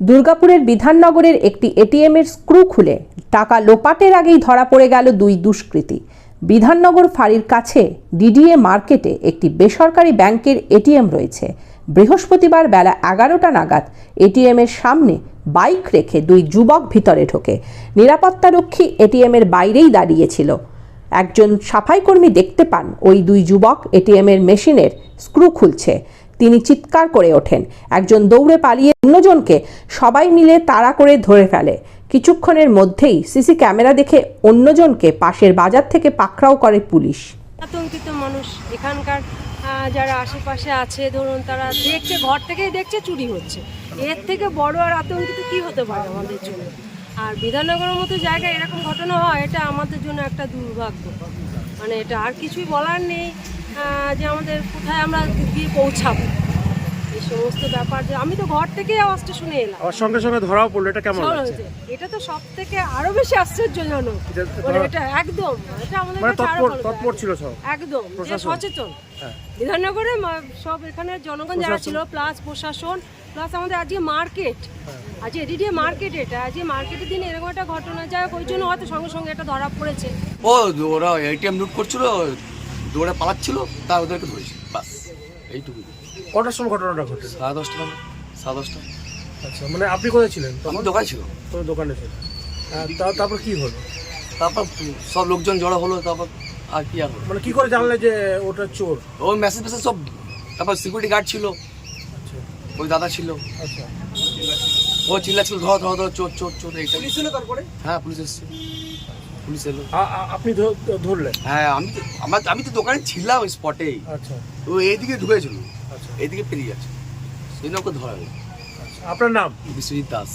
দুর্গাপুরের বিধাননগরের একটি এটিএমের স্ক্রু খুলে টাকা লোপাটের আগেই ধরা পড়ে গেল দুই দুষ্কৃতী। বিধাননগর ফাঁড়ির কাছে ডিডিএ মার্কেটে একটি বেসরকারি ব্যাংকের এটিএম রয়েছে। বৃহস্পতিবার বেলা এগারোটা নাগাদ এটিএমের সামনে বাইক রেখে দুই যুবক ভিতরে ঢোকে। নিরাপত্তারক্ষী এটিএমের বাইরেই দাঁড়িয়েছিল। একজন সাফাইকর্মী দেখতে পান ওই দুই যুবক এটিএমের মেশিনের স্ক্রু খুলছে। তিনি চিৎকার করে ওঠেন। একজন দৌড়ে পালিয়ে অন্যজনকে সবাই মিলে তাড়া করে ধরে ফেলে। কিছুক্ষণের মধ্যেই সিসি ক্যামেরা দেখে অন্যজনকে পাশের বাজার থেকে পাকড়াও করে পুলিশ। আতঙ্কিত মানুষ এখানকার যারা আশেপাশে আছে, ধরুন তারা দেখছে, ঘর থেকেই দেখছে, চুরি হচ্ছে। এর থেকে বড় আর আতঙ্কিত কি হতে পারে আমাদের জন্য? আর বিধাননগরের মতো জায়গায় এরকম ঘটনা হয়, এটা আমাদের জন্য একটা দুর্ভাগ্য। মানে এটা আর কিছুই বলার নেই। যে আমাদের কোথায় আমরা গিয়ে পৌঁছাবো। এই সমস্ত ব্যাপার যে আমি তো ঘর থেকেই আওয়াজটা শুনে এলাম। আবার সঙ্গে সঙ্গে ধরাও পড়ল এটা কেমন লাগছে? এটা তো সব থেকে আরও বেশি আশ্চর্যজনক। এটা- মানে এটা একদম এটা আমাদের মানে আরও তৎপর তৎপর ছিল সব। একদম যে সচেতন। হ্যাঁ। বিধাননগরে সব এখানে জনগণ যারা ছিল প্লাস প্রশাসন প্লাস আমাদের আজকে মার্কেট। হ্যাঁ। আজকে এডিডিএ মার্কেট এটা আজকে মার্কেটের দিন এরকম একটা ঘটনা যায় ওই জন্য হয়তো সঙ্গে সঙ্গে এটা ধরা পড়েছে। ও ওরা এটিএম লুট করছিল দৌড়ে পালাচ্ছিল তা ওদেরকে ধরেছি। বাস এইটুকু কটার সময় ঘটনাটা ঘটে সাড়ে দশটা সাড়ে দশটা। আচ্ছা মানে আপনি কোথায় ছিলেন আমার দোকান ছিল তোর দোকানে হ্যাঁ, তা- তারপর কি হলো? তারপর সব লোকজন জড়ো হলো তারপর আর কি আর মানে কি করে জানলে যে ওটা চোর? ও মেসেজ মেসেজ সব তারপর সিকিউরিটি গার্ড ছিল। আচ্ছা। ওই দাদা ছিল। আচ্ছা। ও চিল্লাচ্ছিল ধর ধর ধর চোর চোর চোর এইটা পুলিশ এলো তারপরে? হ্যাঁ পুলিশ এসছে পুলিশ এলো। আপনি ধরলেন? হ্যাঁ আমি তো আমার আমি তো দোকানে ছিলাম ওই স্পটেই আচ্ছা। ও এইদিকে ঢুকেছিল। আচ্ছা। এইদিকে পেরিয়ে আছে সেই জন্য ওকে ধরা আচ্ছা। আপনার নাম? বিশ্বজিৎ দাস।